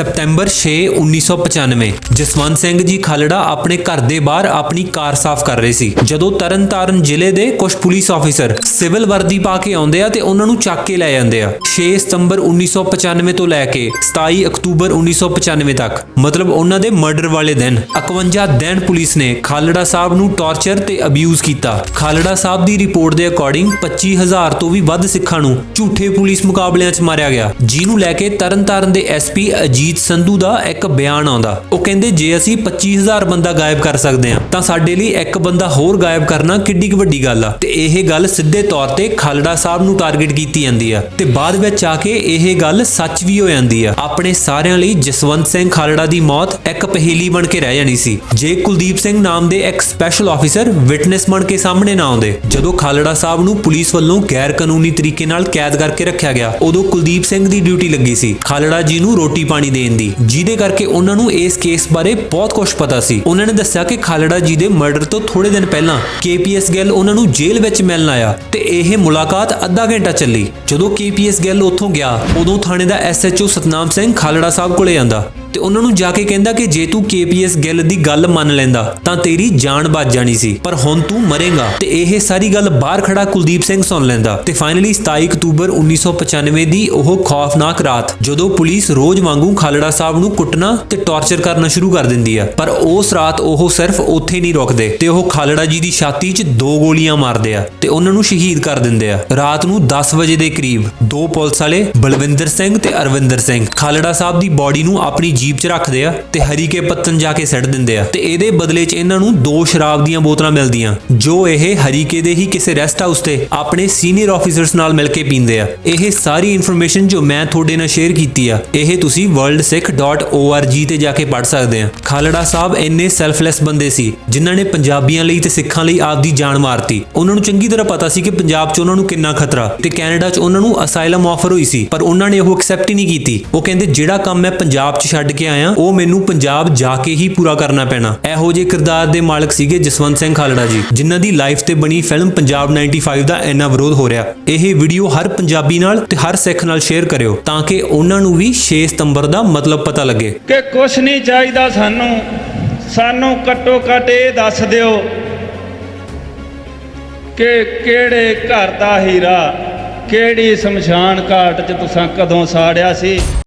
ਸਪਟੈਂਬਰ 6 1995 ਜਸਵੰਤ ਸਿੰਘ ਜੀ ਖਾਲੜਾ ਆਪਣੇ ਘਰ ਦੇ ਬਾਹਰ ਆਪਣੀ ਕਾਰ ਸਾਫ਼ ਕਰ ਰਹੇ ਸੀ। ਜਦੋਂ ਤਰਨਤਾਰਨ ਜ਼ਿਲ੍ਹੇ ਦੇ ਕੁਝ ਪੁਲਿਸ ਆਫੀਸਰ ਸਿਵਲ ਵਰਦੀ ਪਾ ਕੇ ਆਉਂਦੇ ਆ ਤੇ ਉਹਨਾਂ ਨੂੰ ਚੱਕ ਕੇ ਲੈ ਜਾਂਦੇ ਆ। 6 ਸਤੰਬਰ 1995 ਤੋਂ ਲੈ ਕੇ 27 ਅਕਤੂਬਰ 1995 ਤੱਕ, ਮਤਲਬ ਉਹਨਾਂ ਦੇ ਮਰਡਰ ਵਾਲੇ ਦਿਨ 51 ਦਿਨ ਪੁਲਿਸ ਨੇ ਖਾਲੜਾ ਸਾਹਿਬ ਨੂੰ ਟਾਰਚਰ ਤੇ ਅਬਿਊਜ਼ ਕੀਤਾ। ਖਾਲੜਾ ਸਾਹਿਬ ਦੀ ਰਿਪੋਰਟ ਦੇ ਅਕੋਰਡਿੰਗ 25000 ਤੋਂ ਵੀ ਵੱਧ ਸਿੱਖਾਂ ਨੂੰ ਝੂਠੇ ਪੁਲਿਸ ਮੁਕਾਬਲਿਆਂ 'ਚ ਮਾਰਿਆ ਗਿਆ। ਜਿਹਨੂੰ ਲੈ ਕੇ ਤਰਨਤਾਰਨ ਦੇ ਐਸਪੀ ਅਜੀਤ ਸੰਧੂ ਦਾ ਇੱਕ ਬਿਆਨ ਆਉਂਦਾ। ਉਹ ਕਹਿੰਦੇ, ਜੇ ਅਸੀਂ 25000 ਬੰਦਾ ਗਾਇਬ ਕਰ ਸਕਦੇ ਹਾਂ, ਤਾਂ ਸਾਡੇ ਲਈ ਇੱਕ ਬੰਦਾ ਹੋਰ ਗਾਇਬ ਕਰਨਾ ਕਿੱਡੀ ਕੁ ਵੱਡੀ ਗੱਲ ਆ। ਤੇ ਇਹ ਗੱਲ ਸਿੱਧੇ ਤੌਰ ਤੇ ਖਾਲੜਾ ਸਾਹਿਬ ਨੂੰ ਟਾਰਗੇਟ ਕੀਤੀ ਜਾਂਦੀ ਆ। ਤੇ ਬਾਅਦ ਵਿੱਚ ਆ ਕੇ ਇਹ ਗੱਲ ਸੱਚ ਵੀ ਹੋ ਜਾਂਦੀ ਆ। ਆਪਣੇ ਸਾਰਿਆਂ ਲਈ ਜਸਵੰਤ ਸਿੰਘ ਖਾਲੜਾ ਦੀ ਮੌਤ ਇੱਕ ਪਹੇਲੀ ਬਣ ਕੇ ਰਹਿ ਜਾਣੀ ਸੀ। ਜੇ ਕੁਲਦੀਪ ਸਿੰਘ ਨਾਮ ਦੇ ਇੱਕ ਸਪੈਸ਼ਲ ਆਫੀਸਰ ਵਿਟਨੈਸ ਬਣ ਕੇ ਸਾਹਮਣੇ ਨਾ ਆਉਂਦੇ, ਜਦੋਂ ਖਾਲੜਾ ਸਾਹਿਬ ਨੂੰ ਪੁਲਿਸ ਵੱਲੋਂ ਗੈਰ ਕਾਨੂੰਨੀ ਤਰੀਕੇ ਨਾਲ ਕੈਦ ਕਰਕੇ ਰੱਖਿਆ ਗਿਆ, ਉਦੋਂ ਕੁਲਦੀਪ ਸਿੰਘ ਦੀ ਡਿਊਟੀ ਲੱਗੀ ਸੀ। ਖਾਲੜਾ ਜੀ ਨੂੰ ਰੋਟੀ ਪਾਣੀ ਦੇਣ ਦੀ। ਜਿਹਦੇ ਕਰਕੇ ਉਹਨਾਂ ਨੂੰ ਇਸ ਕੇਸ ਬਾਰੇ ਬਹੁਤ ਕੁਝ ਪਤਾ ਸੀ। ਉਹਨਾਂ ਨੇ ਦੱਸਿਆ ਕਿ ਖਾਲੜਾ ਜੀ ਦੇ ਮਰਡਰ ਤੋਂ ਥੋੜੇ ਦਿਨ ਪਹਿਲਾਂ ਕੇਪੀਐਸ ਗਿੱਲ ਉਹਨਾਂ ਨੂੰ ਜੇਲ੍ਹ ਵਿੱਚ ਮਿਲਣ ਆਇਆ ਤੇ ਇਹ ਮੁਲਾਕਾਤ ਅੱਧਾ ਘੰਟਾ ਚੱਲੀ। ਜਦੋਂ ਕੇਪੀਐਸ ਗਿੱਲ ਉੱਥੋਂ ਗਿਆ, ਉਦੋਂ ਥਾਣੇ ਦਾ ਐਸਐਚਓ ਸਤਨਾਮ ਸਿੰਘ ਖਾਲੜਾ ਸਾਹਿਬ ਕੋਲੇ ਜਾਂਦਾ ਤੇ ਉਹਨਾਂ ਨੂੰ ਜਾ ਕੇ ਕਹਿੰਦਾ ਕਿ ਜੇ ਤੂੰ ਕੇਪੀਐਸ ਗਿੱਲ ਦੀ ਗੱਲ ਮੰਨ ਲੈਂਦਾ, ਤਾਂ ਤੇਰੀ ਜਾਨ ਬਚ ਜਾਣੀ ਸੀ। ਪਰ ਹੁਣ ਤੂੰ ਮਰੇਗਾ। ਤੇ ਇਹ ਸਾਰੀ ਗੱਲ ਬਾਹਰ ਖੜਾ ਕੁਲਦੀਪ ਸਿੰਘ ਸੁਣ ਲੈਂਦਾ। ਤੇ ਫਾਈਨਲੀ 27 ਅਕਤੂਬਰ 1995 ਦੀ ਉਹ ਖੌਫਨਾਕ ਰਾਤ, ਜਦੋਂ ਪੁਲਿਸ ਰੋਜ਼ ਵਾਂਗੂ ਖਾਲੜਾ ਸਾਹਿਬ ਨੂੰ ਕੁੱਟਣਾ ਤੇ ਟਾਰਚਰ ਕਰਨਾ ਸ਼ੁਰੂ ਕਰ ਦਿੰਦੀ ਆ। ਪਰ ਉਸ ਰਾਤ ਉਹ ਸਿਰਫ ਉੱਥੇ ਨਹੀਂ ਰੁਕਦੇ ਤੇ ਉਹ ਖਾਲੜਾ ਜੀ ਦੀ ਛਾਤੀ 'ਚ ਦੋ ਗੋਲੀਆਂ ਮਾਰਦੇ ਆ ਤੇ ਉਹਨਾਂ ਨੂੰ ਸ਼ਹੀਦ ਕਰ ਦਿੰਦੇ ਆ। ਰਾਤ ਨੂੰ 10 ਵਜੇ ਦੇ ਕਰੀਬ ਦੋ ਪੁਲਿਸ ਵਾਲੇ ਬਲਵਿੰਦਰ ਸਿੰਘ ਤੇ ਅਰਵਿੰਦਰ ਸਿੰਘ ਖਾਲੜਾ ਸਾਹਿਬ ਦੀ ਬਾਡੀ ਨੂੰ ਆਪਣੀ ਜੀਪ 'ਚ ਰੱਖਦੇ ਆ ਤੇ ਹਰੀਕੇ ਪੱਤਨ ਜਾ ਕੇ ਸੱਟ ਦਿੰਦੇ ਆ। ਤੇ ਇਹਦੇ ਬਦਲੇ 'ਚ ਇਹਨਾਂ ਨੂੰ ਦੋ ਸ਼ਰਾਬ ਦੀਆਂ ਬੋਤਲਾਂ ਮਿਲਦੀਆਂ, ਜੋ ਇਹ ਹਰੀਕੇ ਦੇ ਹੀ ਕਿਸੇ ਰੈਸਟ ਹਾਊਸ ਤੇ ਆਪਣੇ ਸੀਨੀਅਰ ਆਫੀਸਰਸ ਨਾਲ ਮਿਲ ਕੇ ਪੀਂਦੇ ਆ। ਇਹ ਸਾਰੀ ਇਨਫੋਰਮੇਸ਼ਨ ਜੋ ਮੈਂ ਤੁਹਾਡੇ ਨਾਲ ਸ਼ੇਅਰ ਕੀਤੀ ਆ, ਇਹ ਤੁਸੀਂ worldsikh.org ਤੇ ਜਾ ਕੇ ਪੜ੍ਹ ਸਕਦੇ ਆ। ਖਾਲੜਾ ਸਾਹਿਬ ਇੰਨੇ ਸੈਲਫਲੈਸ ਬੰਦੇ ਸੀ, ਜਿਨ੍ਹਾਂ ਨੇ ਪੰਜਾਬੀਆਂ ਲਈ ਤੇ ਸਿੱਖਾਂ ਲਈ ਆਪਦੀ ਜਾਨ ਮਾਰਤੀ। ਉਹਨਾਂ ਨੂੰ ਚੰਗੀ ਤਰ੍ਹਾਂ ਪਤਾ ਸੀ ਕਿ ਪੰਜਾਬ 'ਚ ਉਹਨਾਂ ਨੂੰ ਕਿੰਨਾ ਖਤਰਾ, ਤੇ ਕੈਨੇਡਾ 'ਚ ਉਹਨਾਂ ਨੂੰ ਅਸਾਈਲਮ ਆਫਰ ਹੋਈ ਸੀ, ਪਰ ਉਹਨਾਂ ਨੇ ਉਹ ਐਕਸੈਪਟ ਹੀ ਨਹੀਂ ਕੀਤੀ। ਉਹ ਕਹਿੰਦੇ, ਜਿਹੜਾ ਕੰਮ ਮੈਂ ਪੰਜਾਬ 'ਚ ਛੱਡ ਕੇ ਆਇਆ, ਉਹ ਮੈਨੂੰ ਪੰਜਾਬ ਜਾ ਕੇ ਹੀ ਪੂਰਾ ਕਰਨਾ ਪੈਣਾ। ਇਹੋ ਜਿਹੇ ਕਿਰਦਾਰ ਦੇ ਮਾਲਕ ਸੀਗੇ ਜਸਵੰਤ ਸਿੰਘ ਖਾਲੜਾ ਜੀ, ਜਿਨ੍ਹਾਂ ਦੀ ਲਾਈਫ ਤੇ ਬਣੀ ਫਿਲਮ ਪੰਜਾਬ 95 ਦਾ ਇੰਨਾ ਵਿਰੋਧ ਹੋ ਰਿਹਾ। ਇਹ ਵੀਡੀਓ ਹਰ ਪੰਜਾਬੀ ਨਾਲ ਤੇ ਹਰ ਸਿੱਖ ਨਾਲ ਸ਼ੇਅਰ ਕਰਿਓ, ਤਾਂ ਕਿ ਉਹਨਾਂ ਨੂੰ ਵੀ 6 ਸਤੰਬਰ ਦਾ ਮਤਲਬ ਪਤਾ ਲੱਗੇ। ਕਿ ਕੁਛ ਨਹੀਂ ਚਾਹੀਦਾ ਸਾਨੂੰ ਸਾਨੂੰ ਘੱਟੋ ਘੱਟ ਇਹ ਦੱਸ ਦਿਓ ਕਿ ਕਿਹੜੇ ਘਰ ਦਾ ਹੀਰਾ, ਕਿਹੜੀ ਸ਼ਮਸ਼ਾਨ ਘਾਟ 'ਚ ਤੁਸੀਂ ਕਦੋਂ ਸਾੜਿਆ ਸੀ?